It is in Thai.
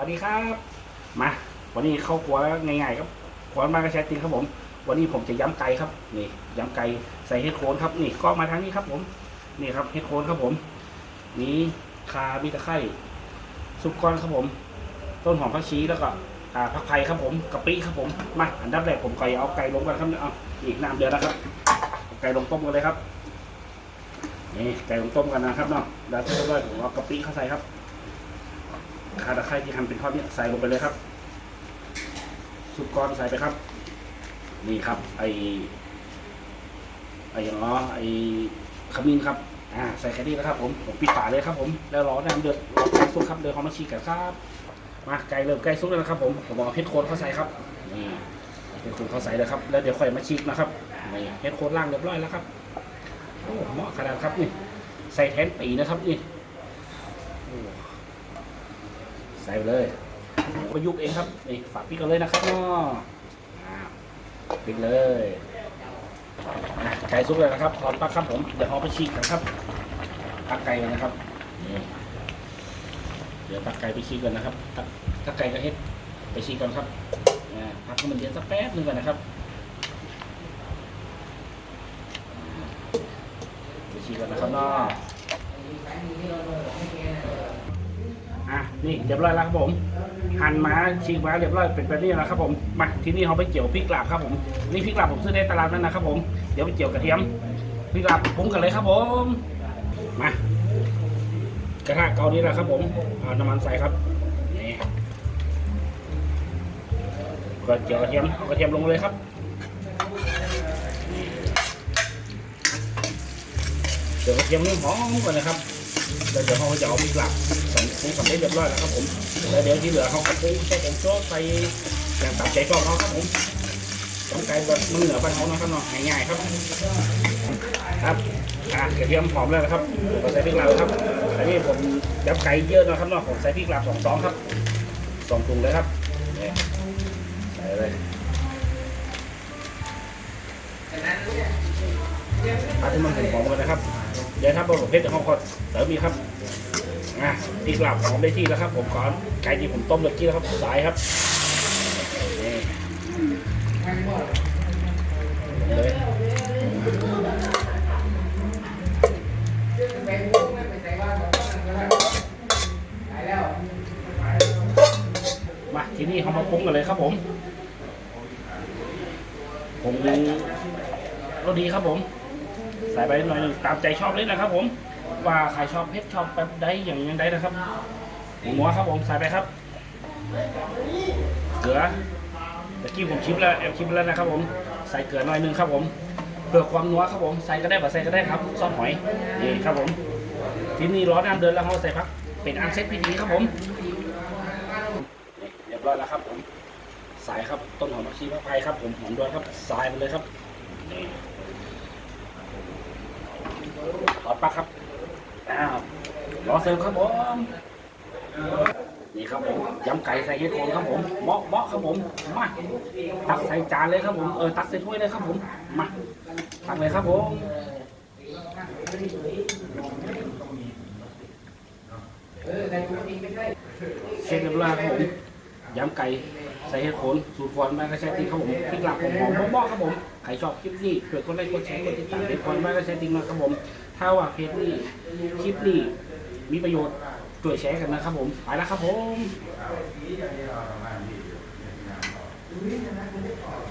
วัสดีครับ มาวันนี้เข้าครัวง่ายๆครับครัวมากระแชติงครับผม วันนี้ผมจะย้ำไก่ครับ นี่ย้ำไก่ใส่เห็ดโคนครับ นี่ก็มาทางนี้ครับ ผม นี่ครับเห็ดโคนครับผมมีคามีตะไคร้ซุปก้อนครับผม ต้นหอมผักชีแล้วก็อ่าผักไผ่ครับผมกะปิครับผม มาอันดับแรกผมไก่เอาไก่ลงก่อนครับเอาอีกน้ำเดือดแล้วครับ ไก่ลงต้มกันเลยครับ นี่ไก่ลงต้มกันนะครับเนาะแล้วเสร็จแล้วผมเอากะปิเข้าใส่ครับ คาตะไคร้ที่หั่นเป็นท่อนนี้ใส่ลงไปเลยครับสุกรใส่ไปครับ นี่ครับไอไออย่างล้อไอขมิ้นครับอ่าใส่แค่นี้นะครับ ผมผมปิดฝาเลยครับ ผมแล้วรอน้ำเดือดรอไก่สุกครับเดือดหอมมาชีกันครับมาไก่เริ่มไก่สุกแล้วนะครับผมผมเอาเพชรโคนเข้าใส่ครับนี่เพชรโคนเข้าใส่เลยครับ แล้วเดี๋ยวค่อยมาชีกนะครับนี่เพชรโคนล่างเรียบร้อยแล้วครับโอ้เหมาะขนาดครับนี่ใส่แทนปีนะครับนี่โอ้ใส่ไปเลยประยุกต์เองครับนี่ฝากพี่กันเลยนะครับเนาะอ่าปิดเลยอะไก่สุกเลยนะครับถอดปลั๊กครับผมเดี๋ยวเอาไปฉีกกันครับตักไก่กันนะครับนี่เดี๋ยวตักไก่ไปฉีกกันนะครับตักตักไก่กับเฮ็ดไปฉีกกันครับอ่าพักให้มันเย็นสักแป๊บนึงก่อนนะครับไปฉีกกันนะครับเนาะ นี่เรียบร้อยแล้วครับผม หั่นมาฉีกมาเรียบร้อยเป็นแบบนี้แล้วครับผม มาที่นี่เขาไปเกี่ยวพริกลาบครับผม นี่พริกลาบผมซื้อในตลาดนั่นนะครับผม เดี๋ยวไปเกี่ยวกระเทียมพริกลาบปรุงกันเลยครับผม มากระทะเกานี้แหละครับผมเอาน้ำมันใส่ครับ นี่ก็เกี่ยวกระเทียมเอากระเทียมลงเลยครับเดี๋ยวกระเทียมนี่หอมก่อนนะครับ แล้วเดี๋ยวเขาจะเอาพริกลาบส่ปรุงสำเร็จเรียบร้อยแล้วครับผมแล้วเดี๋ยวที่เหลือเขาก็ปรุงใส่ผงชูรสใส่อย่างตามใจชอบเขาครับผมต้องไก่แบบมือเหนือบ้านเขาเนาะครับเนาะง่ายๆครับ ครับอะกระเทียมหอมแล้วนะครับผมก็ใส่พริกลาบครับอันนี้ผมยับไก่เยอะนะครับเนาะผมใส่พริกลาบสองซองครับสองถุงเลยครับนี่ใส่เลยอาที่มันหอมๆกันนะครับ เดี๋ยวถ้าบะหมี่เพชรจะห้องก็เติมอีกครับอะพริกลาบหอมได้ที่แล้วครับ ผมขอนไก่ที่ผมต้มเมื่อกี้แล้วครับสายครับนี่เลยมาที่นี่เขามาปรุงกันเลยครับผมผมรสดีครับผม ใส่ไปหน่อยหนึ่งตามใจชอบเลยนะครับ ผมว่าใครชอบเผ็ดชอบแบบใดอย่างยังใดนะครับหมูหัวครับผมใส่ไปครับเกลือตะกี้ผมชิมแล้วแอบชิมแล้วนะครับ ผมใส่เกลือหน่อยหนึงครับ ผมเพื่อความนัวครับผมใส่ก็ได้บใส่ก็ได้ครับซอสหอยนี่ครับผมทีนี้ร้อนน้ำเดินแล้วเขาใส่พักเป็นอันเซ็ตพิธีครับผมนี่เรียบร้อยแล้วครับ ผมสายครับต้นหอมผักชีมะไฟครับ ผมหอมด้วยครับสายไปเลยครับนี่ ถอดปลั๊กครับอ้าวรอเสิร์ฟครับผมนี่ครับผมยำไก่ใส่เห็ดโคนครับผมเมาะเมาะครับผมมาตักใส่จานเลยครับผมเออตักใส่ถ้วยเลยครับผมมาตักเลยครับผมเสร็จเรียบร้อยครับผม ยำไก่ใส่เห็ดโขนสูตรฟอนแม่ก็ใช้ติ๊ครับผมพริกหลักผมหอมบ้อๆครับผมใครชอบคลิปนี้เผื่อกดไลค์กดแชร์กดติดตามเด็ดฟอนแม่ก็ใช้ติ๊กมาครับผมถ้าว่าเพจนี้คลิปนี้มีประโยชน์ช่วยแชร์กันนะครับผมไปแล้วครับผม